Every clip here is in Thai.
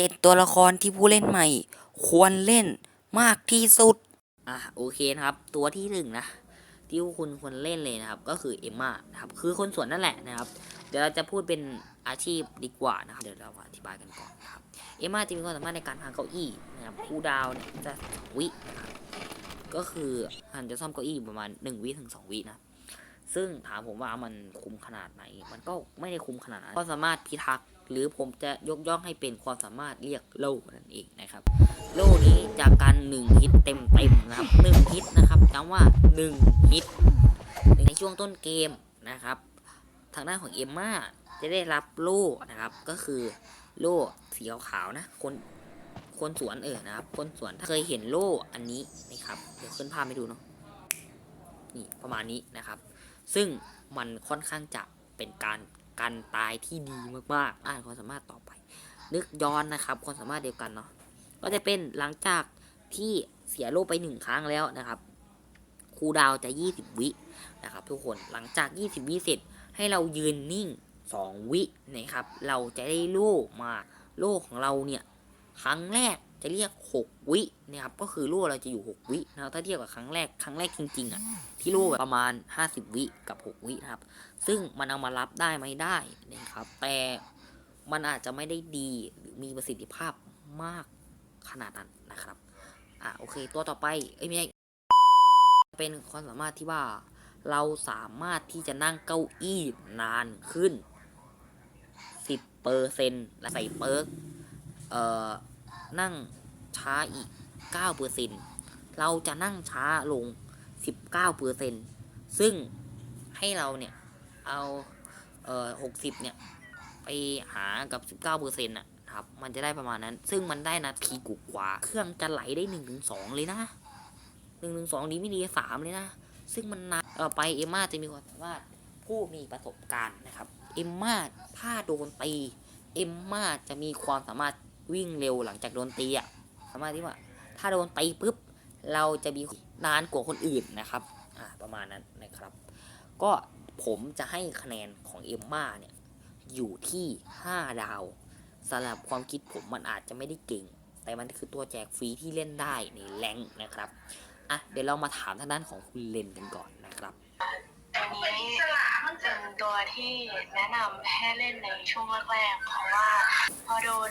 เจ็ดตัวละครที่ผู้เล่นใหม่ ควรเล่นมากที่สุด อะโอเคนะครับ ตัวที่หนึ่งนะที่คุณควรเล่นเลยนะครับ ก็คือเอมมานะครับ คือคนสวนนั่นแหละนะครับ เดี๋ยวเราจะพูดเป็นอาชีพดีกว่านะครับ เดี๋ยวเราอธิบายกันก่อนนะครับ เอมมาจะมีความสามารถในการทางเก้าอี้นะครับคูลดาวเนี่ยจะสองวินะครับก็คือหันจะซ่อมเก้าอี้ประมาณ1วิถึง2วินะ ซึ่งถามผมว่ามันคุ้มขนาดไหน มันก็ไม่ได้คุ้มขนาดนั้นความสามารถพิทักษ์ หรือผมจะยกย่องให้เป็นความสามารถเรียกโล่นั่นเองนะครับ โล่นี้จากการ1ฮิตเต็มเต็มๆนะครับ1ฮิตนะครับย้ำว่า1ฮิตในช่วงต้นเกมนะครับ ทางด้านของเอมมาจะได้รับโล่นะครับ ก็คือโล่สีขาวๆนะคนคนสวนเออนะครับ คนสวนถ้าเคยเห็นโล่อันนี้นะครับเดี๋ยวขึ้นภาพให้ดูเนาะนี่ประมาณนี้นะครับ ซึ่งมันค่อนข้างจะเป็นการ กันตายที่ดีมากๆ อ่านความสามารถต่อไป นึกย้อนนะครับความสามารถเดียวกันเนาะก็จะเป็นหลังจากที่เสียโล่ไปหนึ่งครั้งแล้วนะครับคูดาวจะ 20 วินะครับ ทุกคนหลังจาก 20 วิเสร็จให้เรายืนนิ่ง 2 วินะครับ เราจะได้โล่มาโล่ของเราเนี่ย ครั้งแรก จะเรียก 6 วินะครับก็คือโล่เราจะอยู่ 6 วินะครับถ้าเทียบกับครั้งแรกครั้งแรกจริงๆอะที่โล่แบบประมาณ 50 วิกับ 6 วินะครับ ซึ่งมันเอามารับได้ไหมได้นะครับ แต่มันอาจจะไม่ได้ดีหรือมีประสิทธิภาพมากขนาดนั้นนะครับอะโอเค ตัวต่อไปเอ้ยไม่ใช่เป็นความสามารถที่ว่าเราสามารถที่จะนั่งเก้าอี้นานขึ้น 10เปอร์เซ็นและใส่เปิร์กเอ่อ นั่งช้าอีก9เปอร์เซ็นเราจะนั่งช้าลง 19เปอร์เซ็นซึ่งให้เราเนี่ย เอาเอ่อ60 เนี่ย ไปหากับ 19เปอร์เซ็นต์นะครับ มันจะได้ประมาณนั้น ซึ่งมันได้นาทีกว่า เครื่องจะไหลได้1นถึงสเลยนะ1นถึงสนี้ไม่ดีสามเลยนะ ซึ่งมันนานเออไปเอมมาจะมีความสามารถผู้มีประสบการณ์นะครับ เอมมาถ้าโดนตี เอมมาจะมีความสามารถ วิ่งเร็วหลังจากโดนตีอะสามารถที่ว่า ถ้าโดนตีปุ๊บเราจะมีนานกว่าคนอื่นนะครับอ่าประมาณนั้นนะครับ ก็ผมจะให้คะแนนของเอมมาเนี่ยอยู่ที่ 5 ดาวสำหรับความคิดผมมันอาจจะไม่ได้เก่ง แต่มันคือตัวแจกฟรีที่เล่นได้ในแรงนะครับอะเดี๋ยวเรามาถามทางด้านของคุณเลนกันก่อนนะครับอันนี้เป็นตัวที่แนะนำให้เล่นในช่วงแรกๆเพราะว่าพอโดน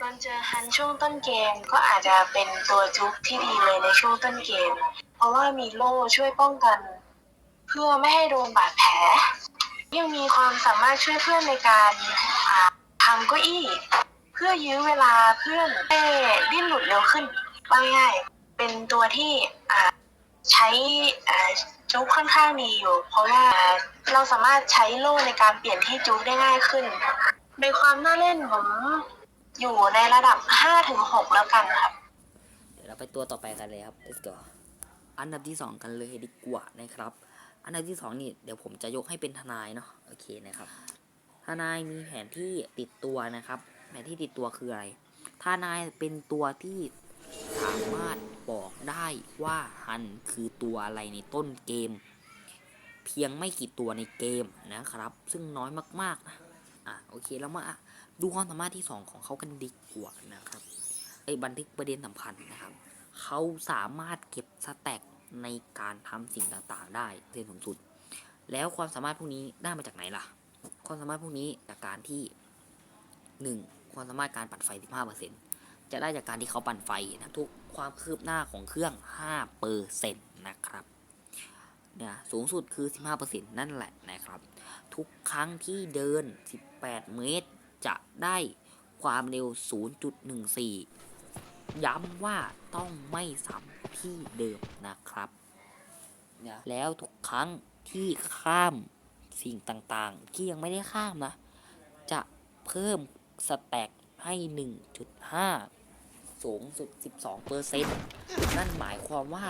โดนเจอฮันช่วงต้นเกมก็อาจจะเป็นตัวจุกที่ดีเลยในช่วงต้นเกม เพราะว่ามีโล่ช่วยป้องกัน เพื่อไม่ให้โดนบาดแผล ยังมีความสามารถช่วยเพื่อนในการทำเก้าอี้ เพื่อยื้อเวลาเพื่อนให้ดิ้นหลุดเร็วขึ้นว่าง่ายเป็นตัวที่ใช้จุกค่อนข้างดีอยู่ เพราะว่าเราสามารถใช้โล่ในการเปลี่ยนที่จุกได้ง่ายขึ้นในความน่าเล่นผม อยู่ในระดับ5-6แล้วกันครับ เดี๋ยวเราไปตัวต่อไปกันเลยครับ let's go อันดับที่2กันเลยดีกว่านะครับ อันดับที่2นี่เดี๋ยวผมจะยกให้เป็นทนายเนาะโอเคนะครับ ทนายมีแผนที่ติดตัวนะครับ แผนที่ติดตัวคืออะไร ทนายเป็นตัวที่สามารถบอกได้ว่าฮันคือตัวอะไรในต้นเกม เพียงไม่กี่ตัวในเกมนะครับ ซึ่งน้อยมากๆนะอะโอเคแล้วมา ดูความสามารถที่2ของเขากันดีกว่านะครับไอ้บันทึกประเด็นสำคัญนะครับ เขาสามารถเก็บสแต็กในการทำสิ่งต่างๆ ได้เส้นสูงสุด แล้วความสามารถพวกนี้ได้มาจากไหนล่ะ ความสามารถพวกนี้จากการที่ 1. ความสามารถการปั่นไฟ 15%จะได้จากการที่เขาปั่นไฟนะทุกความคืบหน้าของเครื่อง5%นะครับเนี่ยสูงสุดคือ 15%นั่นแหละนะครับ ทุกครั้งที่เดิน 18 เมตร จะได้ความเร็ว 0.14 ย้ำว่าต้องไม่ซ้ำที่เดิมนะครับนะแล้วทุกครั้งที่ข้ามสิ่งต่างๆ ที่ยังไม่ได้ข้ามนะ จะเพิ่มสแต็กให้ 1.5 สูงสุด 12เปอร์เซ็นต์นั่นหมายความว่า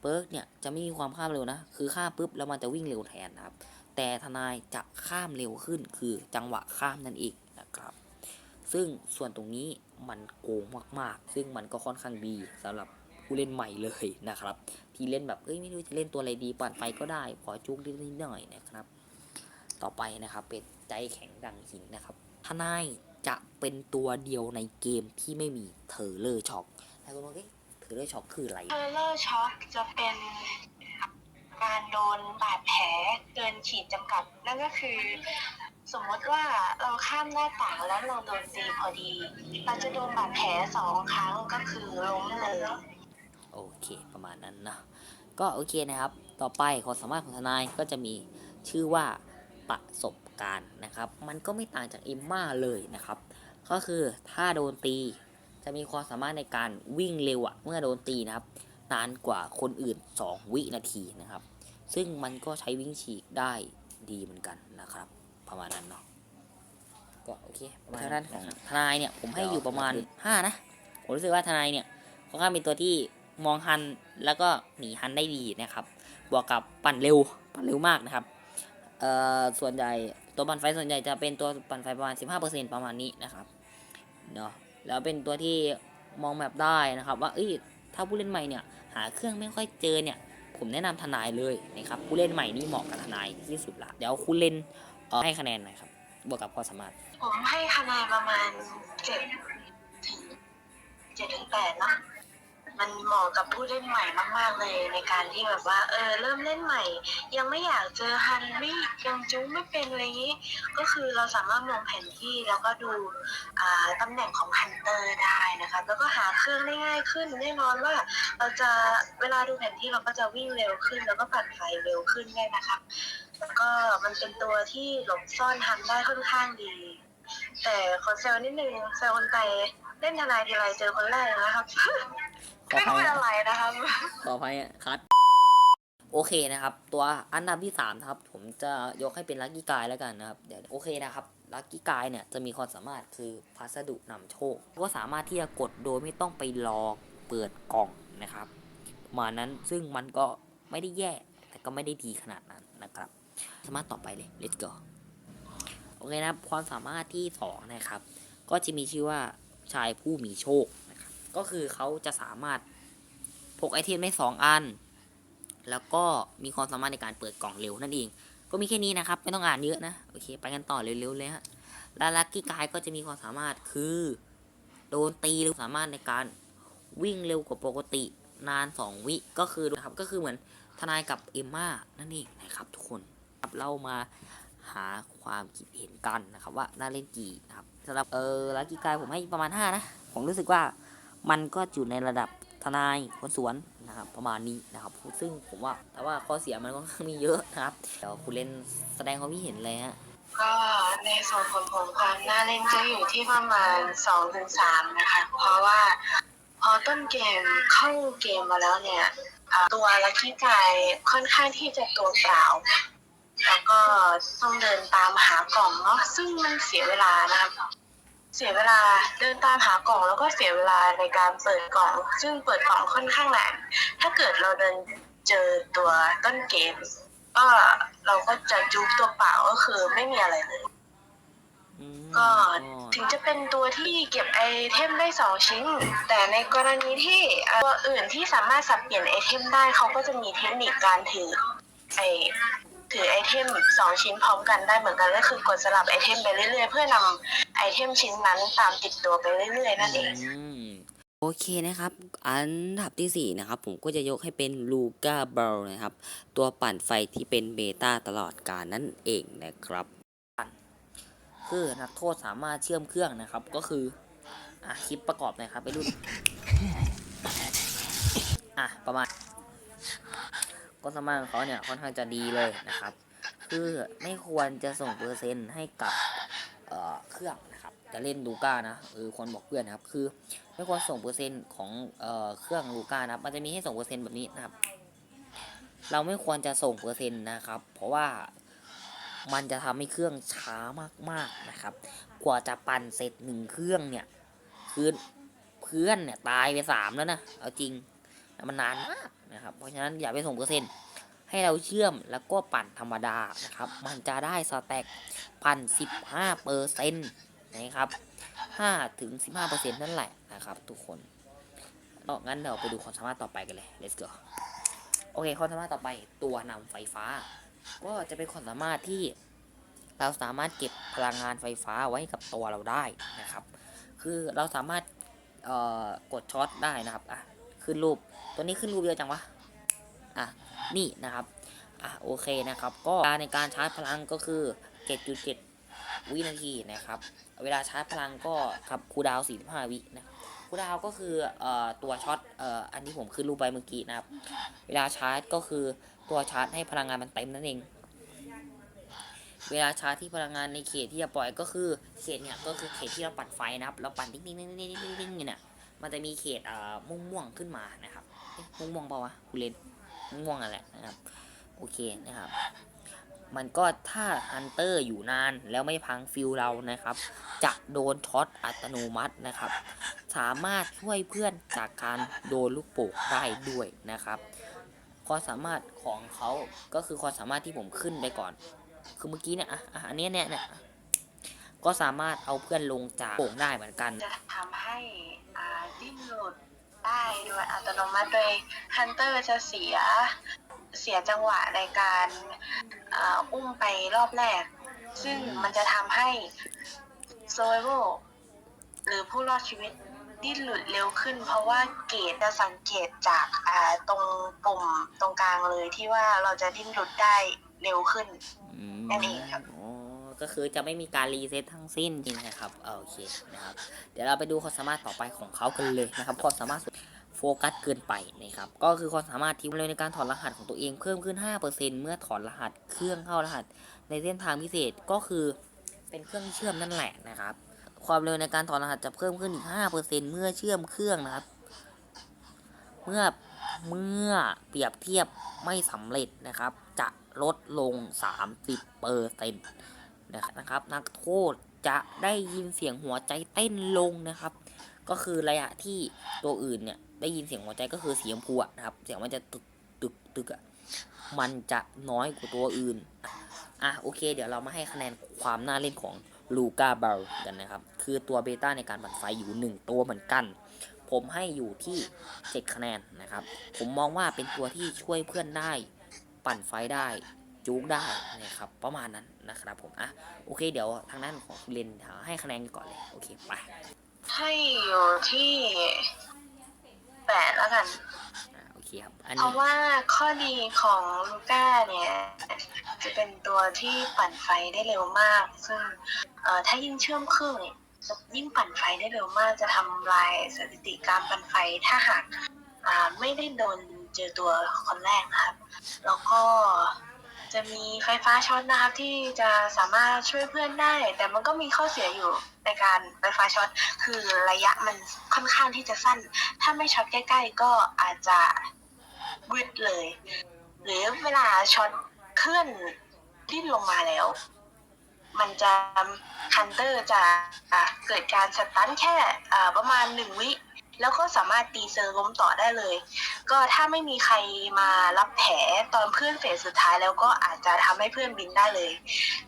เปิร์กเนี่ยจะไม่มีความข้ามเร็วนะ คือข้ามปุ๊บแล้วมันจะวิ่งเร็วแทนนะครับ แต่ทนายจะข้ามเร็วขึ้นคือจังหวะข้ามนั่นเองนะ ครับ ซึ่งส่วนตรงนี้มันโกงมากๆ ซึ่งมันก็ค่อนข้างดีสำหรับผู้เล่นใหม่เลยนะครับ ที่เล่นแบบเอ้ยไม่รู้จะเล่นตัวอะไรดีปั่นไฟก็ได้ขอจุกนิดหน่อยนะครับ ต่อไปนะครับเป็นใจแข็งดังหินนะครับทนายจะเป็นตัวเดียวในเกมที่ไม่มีเทอเลอร์ช็อคแต่คุณบอกเอ๊ะเทอเลอร์ช็อคคืออะไรเทเลอร์ช็อคจะเป็นการโดนบาดแผลเกินขีดจำกัด นั่นก็คือ สมมติว่าเราข้ามหน้าต่างแล้วเราโดนตีพอดี เราจะโดนบาดแผลสองครั้งก็คือล้มเลยโอเคประมาณนั้นนะก็โอเคนะครับ ต่อไปความสามารถของทนายก็จะมีชื่อว่าประสบการณ์นะครับ มันก็ไม่ต่างจากเอมมาเลยนะครับ ก็คือถ้าโดนตี จะมีความสามารถในการวิ่งเร็วอะเมื่อโดนตีนะครับนานกว่าคนอื่น 2 วินาทีนะครับ ซึ่งมันก็ใช้วิ่งฉีกได้ดีเหมือนกันนะครับ ประมาณนั้นเนาะก็โอเคประมาณทางด้านของทนายเนี่ยผมให้อยู่ประมาณ5นะผมรู้สึกว่าทนายเนี่ยค่อนข้างเป็นตัวที่มองฮันแล้วก็หนีฮันได้ดีนะครับ บวกกับปั่นเร็วปั่นเร็วมากนะครับเอ่อส่วนใหญ่ตัวปั่นไฟส่วนใหญ่จะเป็นตัวปั่นไฟประมาณ 15%ประมาณนี้นะครับเนาะแล้วเป็นตัวที่มองแบบได้นะครับ ว่าเอ้ยถ้าผู้เล่นใหม่เนี่ยหาเครื่องไม่ค่อยเจอเนี่ย ผมแนะนำทนายเลยนะครับผู้เล่นใหม่นี่เหมาะกับทนายที่สุดละเดี๋ยวคุณเล่นเอ่อ ให้คะแนนหน่อยครับ บวกกับความสามารถ ผมให้คะแนนประมาณเจ็ดถึงเจ็ดถึงแปดเนะ มันเหมาะกับผู้เล่นใหม่มาก ๆ เลยในการที่แบบว่า เออ เริ่มเล่นใหม่ ยังไม่อยากเจอฮันไม่ยังจู้ไม่เป็นอะไรอย่างนี้ ก็คือเราสามารถมองแผนที่แล้วก็ดูอ่าตำแหน่งของฮันเตอร์ได้นะคะแล้วก็หาเครื่องได้ง่ายขึ้นแน่นอนว่า เราจะเวลาดูแผนที่เราก็จะวิ่งเร็วขึ้น แล้วก็ปั่นไฟเร็วขึ้นได้นะคะแล้วก็มันเป็นตัวที่หลบซ่อนฮันได้ค่อนข้างดี แต่ขอแซวนิดนึงแซวคนไทยเล่นทนายทีไรเจอคนแรกนะครับ ขอไม่อภัรู้ยเป็นอะไรนะครับต่อไปอะคัดโอเคนะครับ ตัวอันดับที่3นะครับ ผมจะยกให้เป็นลักกี้กายแล้วกันนะครับเดี๋ยวโอเคนะครับลักกี้กายเนี่ยจะมีความสามารถคือพัสดุนำโชค ก็สามารถที่จะกดโดยไม่ต้องไปรอเปิดกล่องนะครับประมาณนั้นซึ่งมันก็ไม่ได้แย่ แต่ก็ไม่ได้ดีขนาดนั้นนะครับ สามารถต่อไปเลย let's go โอเคนะครับความสามารถที่สองนะครับ ก็จะมีชื่อว่าชายผู้มีโชค ก็คือเขาจะสามารถพกไอเทมได้สองอัน แล้วก็มีความสามารถในการเปิดกล่องเร็วนั่นเอง ก็มีแค่นี้นะครับ ไม่ต้องอ่านเยอะนะ โอเค ไปกันต่อเร็วๆเลยฮะและลักกี้กายก็จะมีความสามารถคือโดนตีหรือสามารถในการวิ่งเร็วกว่าปกตินาน 2 วิก็คือนะครับก็คือเหมือนทนายกับเอมม่านั่นเองนะครับทุกคนครับเรามาหาความคิดเห็นกันนะครับว่าน่าเล่นกี่นะครับสำหรับเออลักกี้กายผมให้ประมาณ 5 นะ ผมรู้สึกว่า มันก็อยู่ในระดับทนายคนสวนนะครับประมาณนี้นะครับซึ่งผมว่าแต่ว่าข้อเสียมันก็มีเยอะนะครับเดี๋ยวคุณเล่นแสดงความคิดเห็นเลยฮะก็ในส่วนของผมความน่าเล่นจะอยู่ที่ประมาณสองถึงสามนะคะ เพราะว่าพอต้นเกมเข้าเกมมาแล้วเนี่ย ตัวลัคกี้กายค่อนข้างที่จะตัวเปล่าแล้วก็ต้องเดินตามหากล่องเนาะซึ่งมันเสียเวลานะครับ เสียเวลาเดินตามหากล่องแล้วก็เสียเวลาในการเปิดกล่อง ซึ่งเปิดกล่องค่อนข้างนานถ้าเกิดเราเดินเจอตัวต้นเกม ก็เราก็จะจุ๊บตัวเปล่าก็คือไม่มีอะไรเลย อืมก็ถึงจะเป็นตัวที่เก็บไอเทมได้สองชิ้น แต่ในกรณีที่เอ่อตัวอื่นที่สามารถสับเปลี่ยนไอเทมได้เขาก็จะมีเทคนิคการถือไอ ถือไอเทมสองชิ้นพร้อมกันได้เหมือนกันก็คือกดสลับไอเทมไปเรื่อยๆ เพื่อนำไอเทมชิ้นนั้นตามติดตัวไปเรื่อยๆนั่นเองอืมโอเคนะครับ อันดับที่ 4 นะครับ ผมก็จะยกให้เป็นลูก้าเบลนะครับ ตัวปั่นไฟที่เป็นเบต้าตลอดการนั่นเองนะครับ คือนักโทษสามารถเชื่อมเครื่องนะครับ ก็คืออะคลิปประกอบหนะครับไปรุ่นอะประมาณ ก็สมารถของเขาเนี่ยค่อนข้างจะดีเลยนะครับ คือไม่ควรจะส่งเปอร์เซ็นต์ให้กับเเครื่องนะครับจะเล่นลูก้านะเออคนบอกเพื่อนนะครับคือไม่ควรส่งเปอร์เซ็นต์ของเอ่อเครื่องลูก้านะครับมันจะมีให้ส่งเปอร์เซ็นต์แบบนี้นะครับ เราไม่ควรจะส่งเปอร์เซ็นต์นะครับ เพราะว่ามันจะทำให้เครื่องช้ามากๆนะครับ กว่าจะปั่นเสร็จหนึ่งเครื่องเนี่ยคือเพื่อนเนี่ยตายไปสามแล้วนะเอาจริงมันนานมาก นะครับเพราะฉะนั้นอย่าไปส่งเปอร์เซ็นต์ให้เราเชื่อมแล้วก็ปั่นธรรมดานะครับ มันจะได้สแต็กปั่น15เปอร์เซ็นต์นะครับ5ถึง15เปอร์เซ็นต์นั่นแหละนะครับ ทุกคนเอางั้นเดี๋ยวไปดูความสามารถต่อไปกันเลย let's go โอเคความสามารถต่อไปตัวนำไฟฟ้า ก็จะเป็นความสามารถที่เราสามารถเก็บพลังงานไฟฟ้าไว้กับตัวเราได้นะครับ คือเราสามารถกดช็อตได้นะครับอะขึ้นรูป ตัวนี้ขึ้นรูปเยอะจังวะ อะ นี่นะครับ อะโอเคนะครับ ก็ในการชาร์จพลังก็คือ 7.7 วินาทีนะครับ เวลาชาร์จพลังก็ครับคูดาว 45 วินะคูดาวก็คือเอ่อตัวช็อตเอ่ออันที่ผมขึ้นรูปไปเมื่อกี้นะครับ เวลาชาร์จก็คือตัวชาร์จให้พลังงานมันเต็มนั่นเองเวลาชาร์จที่พลังงานในเขตที่จะปล่อยก็คือเขตเนี่ยก็คือเขตที่เราปั่นไฟนะครับ เราปั่นติ๊งติ๊งติ๊งติ๊งติ๊งเนี่ยมันจะมีเขตเอ่อม่วงๆขึ้นมานะครับ ม่วงม่วงเปล่าวะกูเล่นม่วงอะแหละนะครับ โอเคนะครับ มันก็ถ้าฮันเตอร์อยู่นานแล้วไม่พังฟิลเรานะครับ จะโดนช็อตอัตโนมัตินะครับ สามารถช่วยเพื่อนจากการโดนลูกโป่งได้ด้วยนะครับความสามารถของเขาก็คือความสามารถที่ผมขึ้นไปก่อน คือเมื่อกี้เนี่ยอะอันนี้เนี่ยเนี่ยก็สามารถเอาเพื่อนลงจากโป่งได้เหมือนกัน จะทำให้อ่าดิ้นหลุด ได้โดยอัตโนมัติโดยฮันเตอร์จะเสียเสียจังหวะในการอ,อุ้มไปรอบแรก ซึ่งมันจะทำให้โซเวอร์หรือผู้รอดชีวิตดิ้นหลุดเร็วขึ้น เพราะว่าเกตจะสังเกตจากาตรงปุ่มตรงกลางเลยที่ว่าเราจะดิ้นหลุดได้เร็วขึ้นนั่นเองครับ ก็คือจะไม่มีการรีเซ็ตทั้งสิ้นจริงนะครับเออโอเคนะครับเดี๋ยวเราไปดูความสามารถต่อไปของเขากันเลยนะครับความสามารถโฟกัสเกินไปนะครับก็คือความสามารถที่เร็วในการถอดรหัสของตัวเองเพิ่มขึ้น 5%เมื่อถอดรหัสเครื่องเข้ารหัส ในเส้นทางพิเศษก็คือเป็นเครื่องเชื่อมนั่นแหละนะครับ ความเร็วในการถอดรหัสจะเพิ่มขึ้นอีก 5%เมื่อเชื่อมเครื่องนะครับ เมื่อเมื่อเปรียบเทียบไม่สำเร็จนะครับ จะลดลง 30เปอร์เซ็นต์ นะครับ นักโทษจะได้ยินเสียงหัวใจเต้นลงนะครับ ก็คือระยะที่ตัวอื่นเนี่ยได้ยินเสียงหัวใจก็คือเสียงพัวนะครับ เสียงมันจะตึกตึกตึกอะมันจะน้อยกว่าตัวอื่นอะโอเค เดี๋ยวเรามาให้คะแนนความน่าเล่นของลูกาเบลกันนะครับ คือตัวเบต้าในการปั่นไฟอยู่ 1 ตัวเหมือนกัน ผมให้อยู่ที่ 7 คะแนนนะครับ ผมมองว่าเป็นตัวที่ช่วยเพื่อนได้ ปั่นไฟได้ จูกได้นะครับประมาณนั้นนะครับผมอะโอเค เดี๋ยวทางด้านของคุณเลนให้คะแนนก่อนเลยโอเคไปให้อยู่ที่แปดแล้วกันอะโอเคครับอันเพนี้ราะว่าข้อดีของลูก้าเนี่ย จะเป็นตัวที่ปั่นไฟได้เร็วมาก ซึ่งเอ่อถ้ายิ่งเชื่อมเครื่องเนี่ยจะยิ่งปั่นไฟได้เร็วมากจะทำลายสถิติการปั่นไฟถ้าหากอ่าไม่ได้โดนเจอตัวคนแรกนะครับ แล้วก็ จะมีไฟฟ้าช็อตนะครับที่จะสามารถช่วยเพื่อนได้ แต่มันก็มีข้อเสียอยู่ในการไฟฟ้าช็อตคือระยะมันค่อนข้างที่จะสั้น ถ้าไม่ช็อตใกล้ ๆ ก็อาจจะวืดเลย หรือเวลาช็อตเคลื่อนดิ้นลงมาแล้ว มันจะฮันเตอร์จะะเกิดการสตันแค่ประมาณหนึ่งวิ แล้วก็สามารถตีเซอร์ล้มต่อได้เลย ก็ถ้าไม่มีใครมารับแผลตอนเพื่อนเฟสสุดท้ายแล้วก็อาจจะทำให้เพื่อนบินได้เลย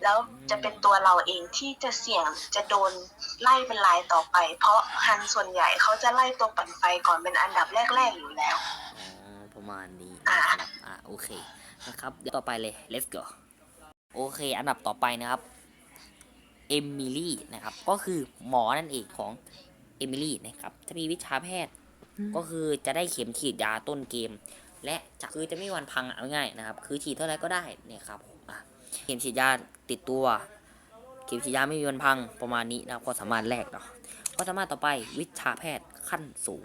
แล้วจะเป็นตัวเราเองที่จะเสี่ยงจะโดนไล่เป็นลายต่อไป เพราะฮันส่วนใหญ่เขาจะไล่ตัวปั่นไฟก่อนเป็นอันดับแรกๆอยู่แล้วอ๋อประมาณนี้นะอะโอเคนะครับเดี๋ยวต่อไปเลย let's go โอเค อันดับต่อไปนะครับเอมิลี่นะครับ ก็คือหมอนั่นเองของ เอมิลี่นะครับ จะมีวิชาแพทย์ ก็คือจะได้เข็มฉีดยาต้นเกม และจะคือจะไม่มีวันพังเอาง่ายๆนะครับ คือฉีดเท่าไรก็ได้เนี่ยครับอะเข็มฉีดยาติดตัว เข็มฉีดยาไม่มีวันพังประมาณนี้นะครับก็สามารถแลกเนาะก็สามารถต่อไปวิชาแพทย์ขั้นสูง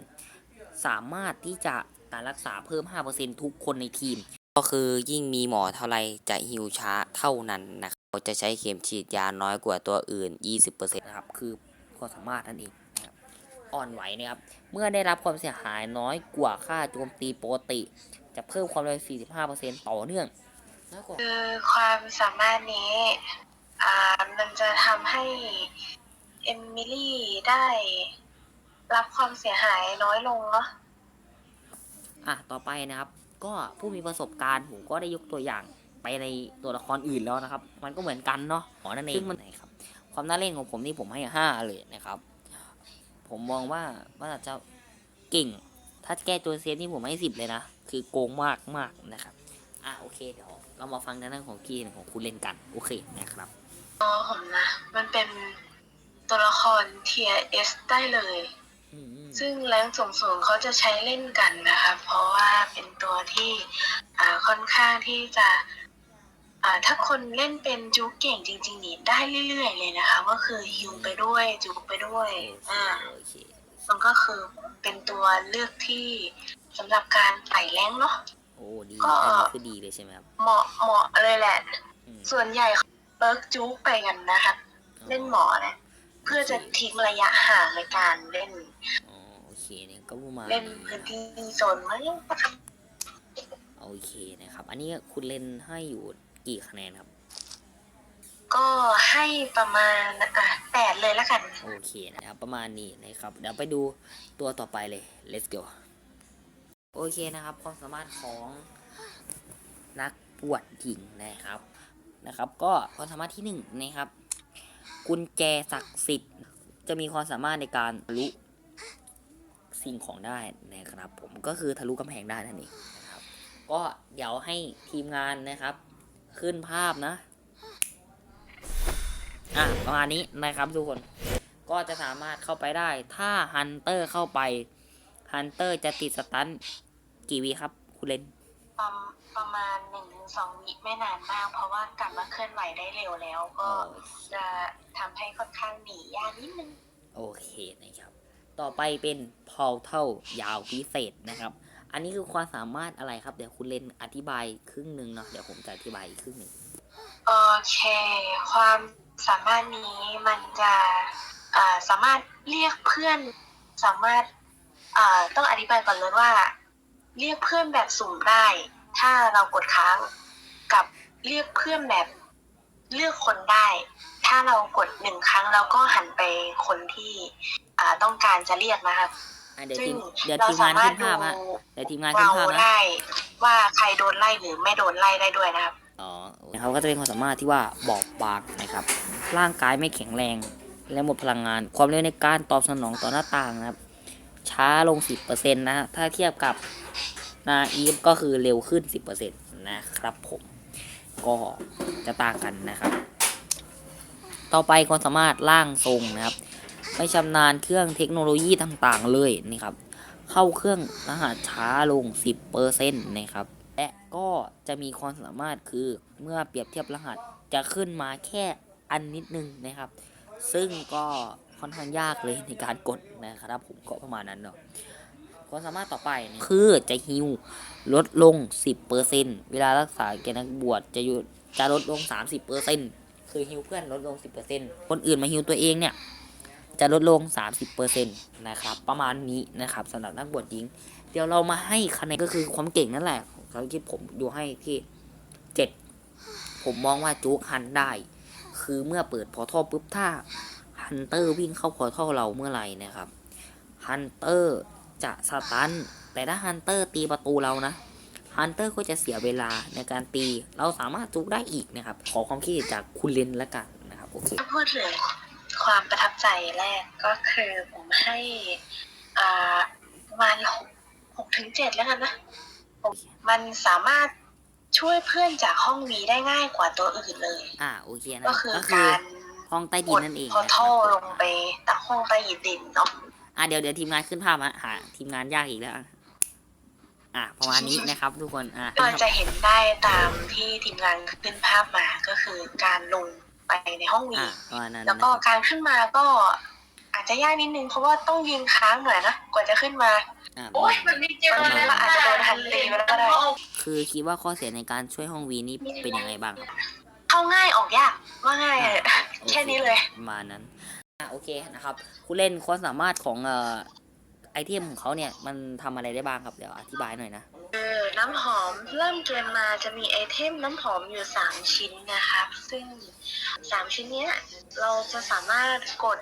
สามารถที่จะการรักษาเพิ่ม 5%ทุกคนในทีม ก็คือยิ่งมีหมอเท่าไรจะฮิวช้าเท่านั้นนะครับเราจะใช้เข็มฉีดยาน้อยกว่าตัวอื่น 20%นะครับ คือความสามารถนั่นเองนะครับ อ่อนไหวนะครับ เมื่อได้รับความเสียหายน้อยกว่าค่าโจมตีปกติ จะเพิ่มความเร็ว 45%ต่อเนื่องน้อยกว่าคือความสามารถนี้อ่ามันจะทำให้เอมิลี่ได้รับความเสียหายน้อยลงเนาะอะต่อไปนะครับ ก็ผู้มีประสบการณ์ผมก็ได้ยกตัวอย่างไปในตัวละครอื่นแล้วนะครับ มันก็เหมือนกันเนาะหมอนั่นเองซึ่งมันนะครับ ความน่าเล่นของผมนี่ผมให้ห้าเลยนะครับ ผมมองว่าว่าจะเก่ง ถ้าแก้ตัวเซฟนี่ผมให้สิบเลยนะ คือโกงมากมากนะครับ อะโอเคเดี๋ยวเรามาฟังด้านของกีนของคุณเล่นกัน โอเคนะครับตัวผมนะ มันเป็นตัวละคร tier S ได้เลยอืมอืมซึ่งแรงสูงสูงๆเขาจะใช้เล่นกันนะคะ เพราะว่าเป็นตัวที่อ่าค่อนข้างที่จะอ่า ถ้าคนเล่นเป็นจูเก่งจริง ๆ นี่ได้เรื่อย ๆ เลยนะคะ ก็คือฮิวไปด้วยจูไปด้วยโอเคอ่าโอเคมันก็คือเป็นตัวเลือกที่สำหรับการไต่แรงเนาะ โอ้ดีก็ อันนี้คือดีเลยใช่ไหมครับเหมาะเหมาะเลยแหละ อืมส่วนใหญ่เขาเบิร์กจูไปกันนะคะ เล่นหมอนะ เพื่อจะทิ้งระยะห่างในการเล่นอ๋อโอเคเนี่ยก็ประมาณเล่นนี้พื้นนะที่โซนไหมโอเคนะครับ อันนี้คุณเล่นให้อยู่ กี่คะแนนครับ ก็ให้ประมาณอะแปดเลยแล้วกัน โอเคนะครับ ประมาณนี้นะครับ เดี๋ยวไปดูตัวต่อไปเลย let's go โอเคนะครับ ความสามารถของนักปวดหญิงนะครับนะครับ ก็ความสามารถที่หนึ่งนะครับ กุญแจศักดิ์สิทธิ์จะมีความสามารถในการทะลุสิ่งของได้นะครับ ผมก็คือทะลุกำแพงได้นั่นเองนะครับ ก็เดี๋ยวให้ทีมงานนะครับ ขึ้นภาพนะ อะประมาณนี้นะครับทุกคน ก็จะสามารถเข้าไปได้ ถ้าฮันเตอร์เข้าไปฮันเตอร์จะติดสตันกี่วิครับคุณเลนประมประมาณหนึ่งถึงสองวิไม่นานมาก เพราะว่ากลับมาเคลื่อนไหวได้เร็วแล้ว ก็จะทำให้ค่อนข้างหนียากนิดนึง โอเคนะครับ ต่อไปเป็นพอลเท่ายาวพิเศษนะครับ อันนี้คือความสามารถอะไรครับ เดี๋ยวคุณเลนอธิบายครึ่งหนึ่งเนาะเดี๋ยวผมจะอธิบายอีกครึ่งหนึ่งโอเค ความสามารถนี้มันจะอ่าสามารถเรียกเพื่อนสามารถอ่าต้องอธิบายก่อนเลยว่า เรียกเพื่อนแบบสุ่มได้ ถ้าเรากดค้างกับเรียกเพื่อนแบบเลือกคนได้ ถ้าเรากดหนึ่งครั้งเราก็หันไปคนที่อ่าต้องการจะเรียกนะครับ อะเดี๋ยวซึ่ทีงมเดี๋ยวเราทีมงานสามารขึ้ถนดูภาพฮะเดี๋ยวทีมงานขึ้นเราภาพนะได้ว่าใครโดนไล่หรือไม่โดนไล่ได้ด้วยนะครับอ๋อนะครับก็จะเป็นความสามารถที่ว่าบอบบางนะครับ ร่างกายไม่แข็งแรง และหมดพลังงาน ความเร็วในการตอบสนองต่อหน้าต่างนะครับ ช้าลง 10%นะฮะถ้าเทียบกับนาอีฟก็คือเร็วขึ้น 10%นะครับผมก็จะต่างกันนะครับ ต่อไปความสามารถร่างทรงนะครับ ไม่ชำนาญเครื่องเทคโนโลยีต่างๆ เลยนี่ครับ เข้าเครื่องรหัสช้าลง 10%นะครับ และก็จะมีความสามารถคือเมื่อเปรียบเทียบรหัสจะขึ้นมาแค่อันนิดนึงนะครับ ซึ่งก็ค่อนข้างยากเลยในการกดนะครับผมก็ประมาณนั้นเนาะความสามารถต่อไปคือจะฮิวลดลง 10%เวลารักษาแกนักบวชจะอยู่จะลดลง 30%คือฮิวเพื่อนลดลง 10%คนอื่นมาฮิวตัวเองเนี่ย จะลดลง 30%นะครับ ประมาณนี้นะครับสำหรับนักบวชหญิง เดี๋ยวเรามาให้คะแนนก็คือความเก่งนั่นแหละเขาคิดผมอยู่ให้ที่เจ็ดผมมองว่าจุกฮันได้ คือเมื่อเปิดพอท่อปุ๊บถ้าฮันเตอร์วิ่งเข้าพอท่อเราเมื่อไหร่นะครับฮันเตอร์จะสตันแต่ถ้าฮันเตอร์ตีประตูเรานะฮันเตอร์ก็จะเสียเวลาในการตี เราสามารถจุกได้อีกนะครับ ขอความคิดจากคุณเลนละกันนะครับ โอเค ความประทับใจแรกก็คือผมให้อ่าประมาณหกหกถึงเจ็ดแล้วกันนะผมมันสามารถช่วยเพื่อนจากห้องวีได้ง่ายกว่าตัวอื่นเลย อ่าโอเคนะก็คือก็คือการห้องใต้ดิกนดนั่นเองพอนะคท่อรับลงไปตักห้องใต้ดินเนาะอะเดี๋ยวเดี๋ยวทีมงานขึ้นภาพอะหาทีมงานยากอีกแล้วอะอะประมาณนี้นะครับทุกคนอะก็จะเห็นได้ตามที่ทีมงานขึ้นภาพมาก็คือการลง ไปในห้องวีอะประมาณนั้นแล้วนะคก็รับการขึ้นมาก็อาจจะยากนิดนึงเพราะว่าต้องยิงค้างหน่อยนะกว่าจะขึ้นมา อะโอ้ยมันไม่เจอแล้วอาจจะโดนทันตีไปแล้วก็ได้ คือคิดว่าข้อเสียในการช่วยห้องวีนี่เป็นยังไงบ้างครับ เข้าง่ายออกยากว่าง่ายอะโอแค่นี้เลย ประมาณนั้นอะโอเคนะครับผู้เล่นความสามารถของเอ่อไอเทมของเขาเนี่ย มันทำอะไรได้บ้างครับ เดี๋ยวอธิบายหน่อยนะ เออน้ำหอมเริ่มเกมมาจะมีไอเทมน้ำหอมอยู่ 3 ชิ้นนะครับ ซึ่ง 3 ชิ้นเนี้ยเราจะสามารถกด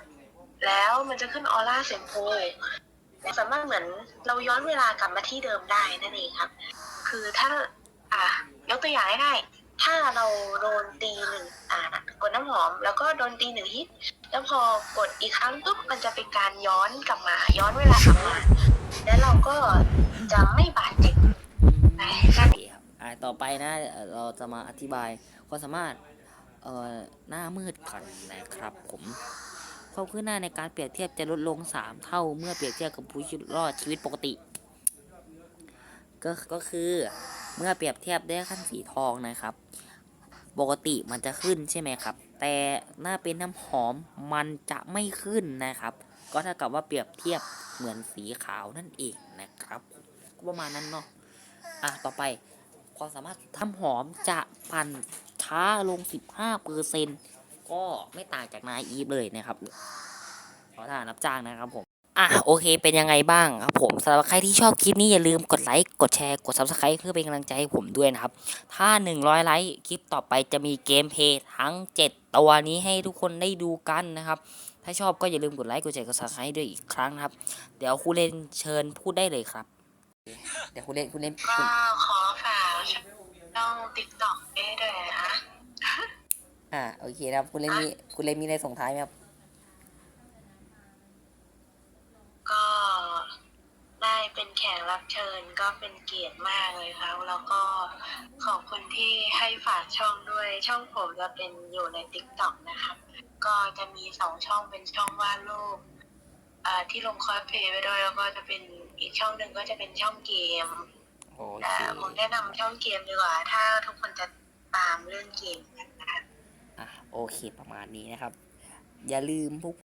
แล้วมันจะขึ้นออร่าเสียมพูสามารถเหมือนเราย้อนเวลากลับมาที่เดิมได้นั่นเองครับ คือถ้าอะยกตัวอย่างง่ายๆถ้าเราโดนตีหนึ่งอ่ากดน้ำหอม แล้วก็โดนตีหนึ่งฮิตแล้วพอกดอีกครั้งปุ๊บมันจะเป็นการย้อนกลับมา ย้อนเวลากลับมา แล้วเราก็จะไม่บาดเจ็บ ครับอะต่อไปนะเราจะมาอธิบายความสามารถเอ่อหน้ามืดก่อนนะครับผมความคืบหน้าในการเปรียบเทียบจะลดลง 3 เท่าเมื่อเปรียบเทียบกับผู้รอดชีวิตปกติ ก็ก็คือเมื่อเปรียบเทียบได้ขั้นสีทองนะครับ ปกติมันจะขึ้นใช่ไหมครับ แต่หน้าเป็นน้ำหอมมันจะไม่ขึ้นนะครับ ก็เท่ากับว่าเปรียบเทียบเหมือนสีขาวนั่นเองนะครับ ก็ประมาณนั้นเนาะ อะต่อไปความสามารถทำหอมจะปั่นช้าลง 15เปอร์เซ็นก็ไม่ต่างจากนายอีฟเลยนะครับขอทานรับจ้างนะครับผมอะโอเคเป็นยังไงบ้างครับผมสำหรับใครที่ชอบคลิปนี้อย่าลืมกดไลค์กดแชร์กด subscribe เพื่อเป็นกำลังใจให้ผมด้วยนะครับ ถ้า 100 ไลค์คลิปต่อไปจะมีเกมเพย์ทั้ง 7 ตัวนี้ให้ทุกคนได้ดูกันนะครับ ถ้าชอบก็อย่าลืมกดไลค์กดแชร์กด subscribe ด้วยอีกครั้งนะครับ เดี๋ยวครูเล่นเชิญพูดได้เลยครับ เดี๋ยวครูเล่นครูเล่นก็ขอฝากช่องติ๊กต็อกได้ด้วยนะอ่าโอเคครับครูเล่นมีครูเล่นมีอะไรส่งท้ายไหมครับ ก็ได้เป็นแขกรับเชิญก็เป็นเกียรติมากเลยครับ แล้วก็ขอบคุณที่ให้ฝากช่องด้วยช่องผมจะเป็นอยู่ในติ๊กต็อกนะครับ ก็จะมีสองช่องเป็นช่องวาดรูปอ่าที่ลงคอสเพลย์ไปด้วยแล้วก็จะเป็น อีกช่องหนึ่งก็จะเป็นช่องเกมโอเคแต่ผมแนะนำช่องเกมดีกว่า ถ้าทุกคนจะตามเรื่องเกมกันนะครับอะโอเคประมาณนี้นะครับ อย่าลืมพวก